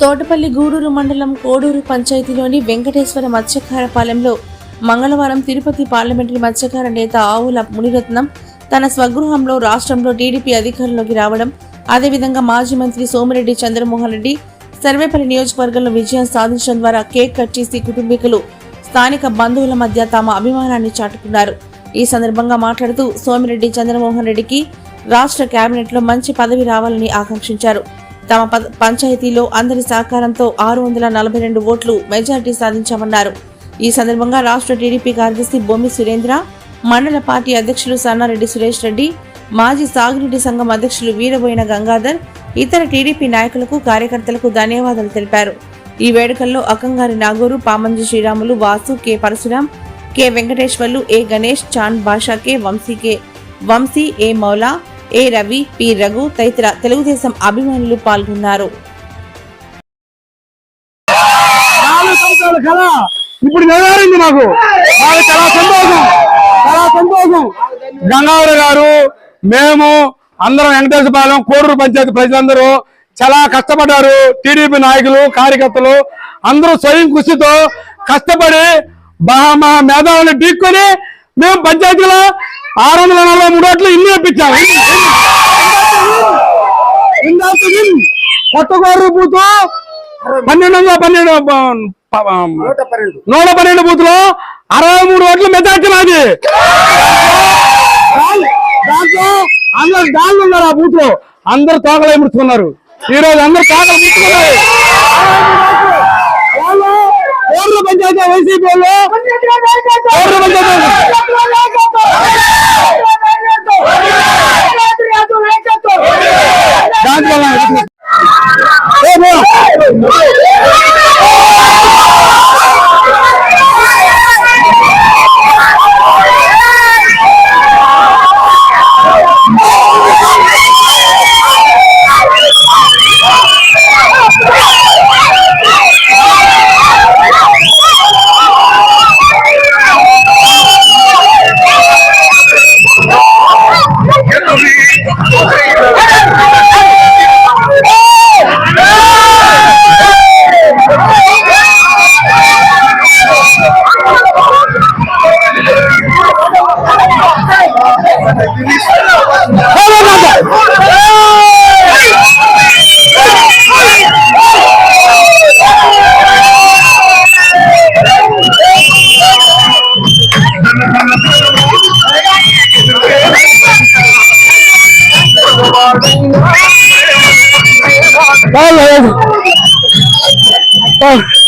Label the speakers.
Speaker 1: తోటపల్లి గూడూరు మండలం కోడూరు పంచాయతీలోని వెంకటేశ్వర మత్స్యకారపాలెంలో మంగళవారం తిరుపతి పార్లమెంటరీ మత్స్యకార నేత ఆవుల మునిరత్నం తన స్వగృహంలో రాష్ట్రంలో టీడీపీ అధికారంలోకి రావడం అదేవిధంగా మాజీ మంత్రి సోమిరెడ్డి చంద్రమోహన్ రెడ్డి సర్వేపల్లి నియోజకవర్గంలో విజయం సాధించడం ద్వారా కేక్ కట్ చేసి కుటుంబీకులు స్థానిక బంధువుల మధ్య తమ అభిమానాన్ని చాటుకున్నారు. ఈ సందర్భంగా మాట్లాడుతూ సోమిరెడ్డి చంద్రమోహన్ రెడ్డికి రాష్ట్ర కేబినెట్లో మంచి పదవి రావాలని ఆకాంక్షించారు. తమ పంచాయతీలో అందరి సహకారంతో ఆరు వందల నలభై రెండు ఓట్లు మెజారిటీ సాధించామన్నారు. ఈ సందర్భంగా రాష్ట్ర టీడీపీ కార్యదర్శి బొమ్మి సురేంద్ర మండల పార్టీ అధ్యక్షులు సన్నారెడ్డి సురేష్ రెడ్డి మాజీ సాగునీటి సంఘం అధ్యక్షులు వీరబోయిన గంగాధర్ ఇతర టీడీపీ నాయకులకు కార్యకర్తలకు ధన్యవాదాలు తెలిపారు. ఈ వేడుకల్లో Akangari Nagur Pamanji Sriramulu Vasu K. Parasuram K. Venkateswarlu A. Ganesh Chand Basha K. Vamsi K. Vamsi A. Moula A Ravi P Raghu తదితర తెలుగుదేశం అభిమానులు పాల్గొన్నారు.
Speaker 2: ఇప్పుడు నెరవేరింది చాలా సంతోషం చాలా సంతోషం గంగావరి గారు మేము అందరం వెంకటేశ్వరపాలెం కోడూరు పంచాయతీ ప్రజలందరూ చాలా కష్టపడ్డారు. టీడీపీ నాయకులు కార్యకర్తలు అందరూ స్వయం కృషితో కష్టపడి బా- మా మేధావులు ఢీక్కొని మేము పంచాయతీలో ఆరు వందల నలభై మూడు ఓట్లు ఇల్లు ఇప్పించాము కొత్తగోరు బూత్. పన్నెండు వందల పన్నెండు నూట పన్నెండు బూత్లో అరవై మూడు ఓట్లు మెజార్టీ మాది. దాంట్లో అందరు డాళ్ళు ఉన్నారు ఆ బూత్లో అందరు తోకలే ముడుచుకున్నారు ఈ రోజు అందరు తోకలు ముడుచుకున్నారు ஒரு பஞ்சாயத்து வைசி போல ஒரு பஞ்சாயத்து. Oh,